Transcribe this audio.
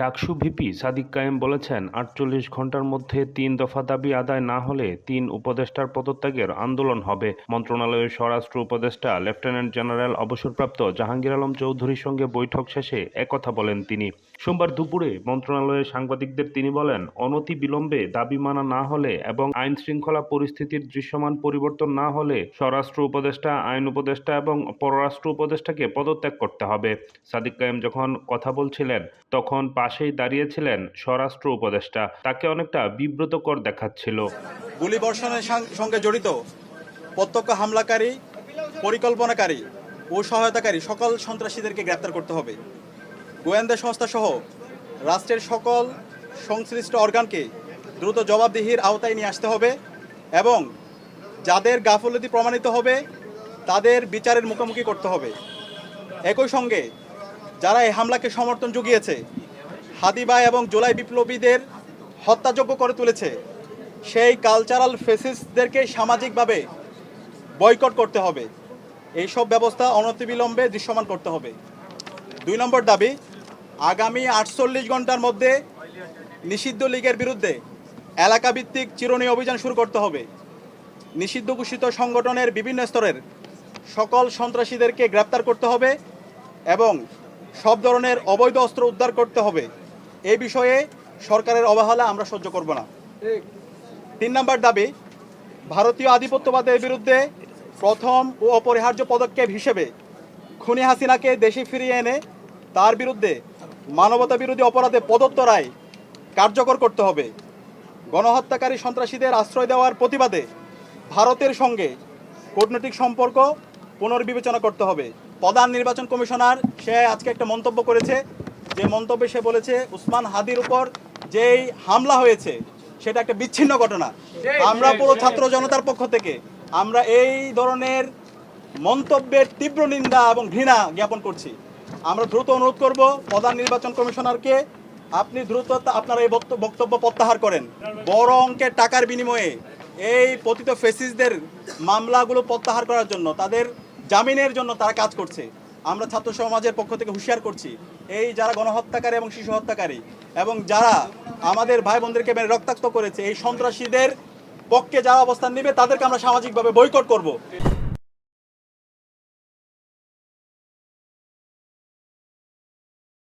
DUCSU VP Sadiq কায়েম বলেছেন, আটচল্লিশ ঘণ্টার মধ্যে তিন দফা দাবি আদায় না হলে তিন উপদেষ্টার পদত্যাগের আন্দোলন হবে। মন্ত্রণালয়ের স্বরাষ্ট্র উপদেষ্টা, লেফটেন্যান্ট জেনারেল অবসরপ্রাপ্ত জাহাঙ্গীর আলম চৌধুরীর সঙ্গে বৈঠক শেষে একথা বলেন তিনি। সোমবার দুপুরে মন্ত্রণালয়ের সাংবাদিকদের তিনি বলেন, অনতি বিলম্বে দাবি মানা না হলে এবং আইন শৃঙ্খলা পরিস্থিতির দৃশ্যমান পরিবর্তন না হলে স্বরাষ্ট্র উপদেষ্টা, আইন উপদেষ্টা এবং পররাষ্ট্র উপদেষ্টাকে পদত্যাগ করতে হবে। সাদিক কায়েম যখন কথা বলছিলেন তখন পাশেই দাঁড়িয়েছিলেন স্বরাষ্ট্র উপদেষ্টা। তাকে অনেকটা বিব্রতকর দেখাচ্ছিল। গুলিবর্ষণের সাং- সঙ্গে জড়িত, প্রত্যক্ষ হামলাকারী, পরিকল্পনাকারী ও সহায়তাকারী সকল সন্ত্রাসীদেরকে গ্রেপ্তার করতে হবে। গোয়েন্দা সংস্থা সহ রাষ্ট্রের সকল সংশ্লিষ্ট অর্গানকে দ্রুত জবাবদিহির আওতায় নিয়ে আসতে হবে এবং যাদের গাফলতি প্রমাণিত হবে, তাদের বিচারের মুখোমুখি করতে হবে। একই সঙ্গে যারা এই হামলাকে সমর্থন জুগিয়েছে হাদিবা এবং জোলাই বিপ্লবীদের হত্যাযোগ্য করে তুলেছে, সেই কালচারাল ফেসিসদেরকে সামাজিকভাবে বয়কট করতে হবে। এইসব ব্যবস্থা অনতিবিলম্বে দৃশ্যমান করতে হবে। দুই নম্বর দাবি, আগামী আটচল্লিশ ঘণ্টার মধ্যে নিষিদ্ধ লীগের বিরুদ্ধে এলাকাভিত্তিক চিরুনি অভিযান শুরু করতে হবে। নিষিদ্ধ ঘোষিত সংগঠনের বিভিন্ন স্তরের সকল সন্ত্রাসীদেরকে গ্রেপ্তার করতে হবে এবং সব ধরনের অবৈধ অস্ত্র উদ্ধার করতে হবে। এই বিষয়ে সরকারের অবহেলা আমরা সহ্য করব না। তিন নম্বর দাবি, ভারতীয় আধিপত্যবাদের বিরুদ্ধে প্রথম ও অপরিহার্য পদক্ষেপ হিসেবে খুনি হাসিনাকে দেশে ফিরিয়ে এনে তার বিরুদ্ধে মানবতা বিরোধী অপরাধে প্রদত্ত রায় কার্যকর করতে হবে। গণহত্যাকারী সন্ত্রাসীদের আশ্রয় দেওয়ার প্রতিবাদে ভারতের সঙ্গে কূটনৈতিক সম্পর্ক পুনর্বিবেচনা করতে হবে। প্রধান নির্বাচন কমিশনার, সে আজকে একটা মন্তব্য করেছে। যে মন্তব্যে সে বলেছে, উসমান হাদির উপর যেই হামলা হয়েছে, সেটা একটা বিচ্ছিন্ন ঘটনা। আমরা পুরো ছাত্র জনতার পক্ষ থেকে, আমরা এই ধরনের মন্তব্যের তীব্র নিন্দা এবং ঘৃণা জ্ঞাপন করছি। আমরা দ্রুত অনুরোধ করব প্রধান নির্বাচন কমিশনারকে, আপনি দ্রুত আপনার এই বক্তব্য প্রত্যাহার করেন। বড় অঙ্কের টাকার বিনিময়ে এই পতিত ফেসিসদের মামলাগুলো প্রত্যাহার করার জন্য, তাদের জামিনের জন্য তারা কাজ করছে। আমরা ছাত্র সমাজের পক্ষ থেকে হুঁশিয়ার করছি, এই যারা গণহত্যাকারী এবং শিশু হত্যাকারী এবং যারা আমাদের ভাই বোনদেরকে রক্তাক্ত করেছে, এই সন্ত্রাসীদের পক্ষে যারা অবস্থান নেবে তাদেরকে আমরা সামাজিকভাবে বয়কট করব।